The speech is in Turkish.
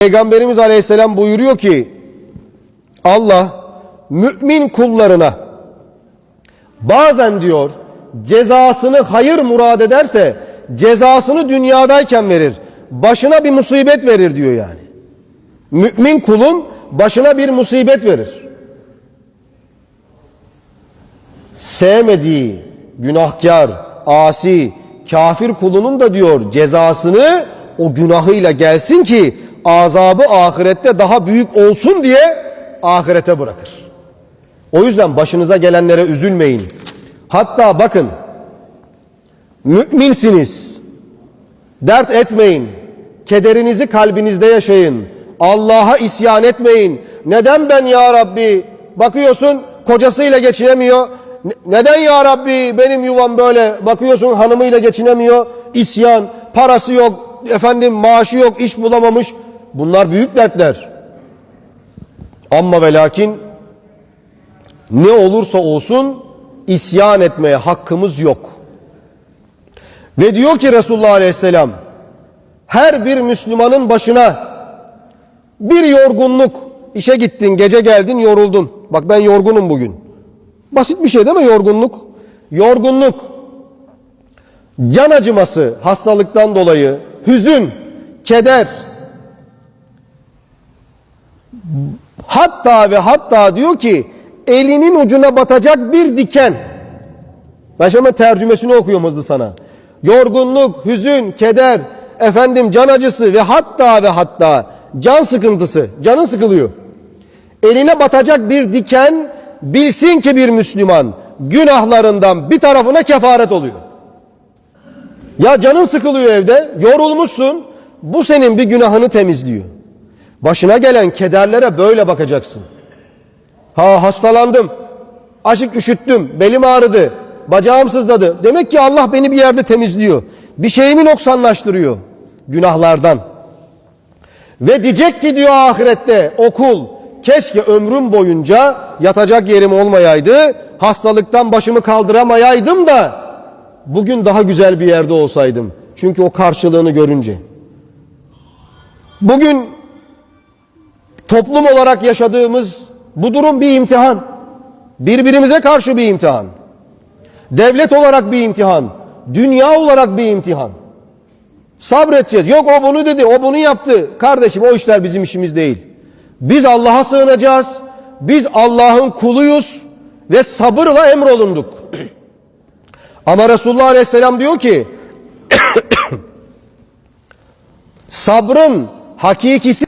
Peygamberimiz Aleyhisselam buyuruyor ki Allah mümin kullarına bazen diyor cezasını hayır murad ederse cezasını dünyadayken verir. Başına bir musibet verir diyor yani. Mümin kulun başına bir musibet verir. Sevmediği günahkar, asi, kafir kulunun da diyor cezasını o günahıyla gelsin ki azabı ahirette daha büyük olsun diye ahirete bırakır. O yüzden başınıza gelenlere üzülmeyin. Hatta bakın müminsiniz. Dert etmeyin. Kederinizi kalbinizde yaşayın. Allah'a isyan etmeyin. Neden ben ya Rabbi? Bakıyorsun kocasıyla geçinemiyor. Ne- Neden ya Rabbi benim yuvam böyle? Bakıyorsun hanımıyla geçinemiyor. İsyan, parası yok, efendim maaşı yok, iş bulamamış. Bunlar büyük dertler. Ama ve lakin ne olursa olsun isyan etmeye hakkımız yok. Ve diyor ki Resulullah Aleyhisselam her bir Müslümanın başına bir yorgunluk işe gittin gece geldin yoruldun. Bak ben yorgunum bugün. Basit bir şey değil mi yorgunluk? Yorgunluk, can acıması hastalıktan dolayı, hüzün, keder, hatta ve hatta diyor ki elinin ucuna batacak bir diken. Ben şimdi tercümesini okuyorum hızlı sana. Yorgunluk, hüzün, keder, efendim can acısı ve hatta ve hatta can sıkıntısı, canın sıkılıyor. Eline batacak bir diken bilsin ki bir Müslüman günahlarından bir tarafına kefaret oluyor. Ya canın sıkılıyor evde, yorulmuşsun. Bu senin bir günahını temizliyor. Başına gelen kederlere böyle bakacaksın. Ha hastalandım. Acık üşüttüm. Belim ağrıdı. Bacağım sızladı. Demek ki Allah beni bir yerde temizliyor. Bir şeyimi noksanlaştırıyor. Günahlardan. Ve diyecek ki diyor ahirette okul keşke ömrüm boyunca yatacak yerim olmayaydı. Hastalıktan başımı kaldıramayaydım da bugün daha güzel bir yerde olsaydım. Çünkü o karşılığını görünce. Bugün toplum olarak yaşadığımız bu durum bir imtihan. Birbirimize karşı bir imtihan. Devlet olarak bir imtihan. Dünya olarak bir imtihan. Sabredeceğiz. Yok o bunu dedi, o bunu yaptı. Kardeşim o işler bizim işimiz değil. Biz Allah'a sığınacağız. Biz Allah'ın kuluyuz ve sabırla emrolunduk. Ama Resulullah Aleyhisselam diyor ki sabrın hakikisi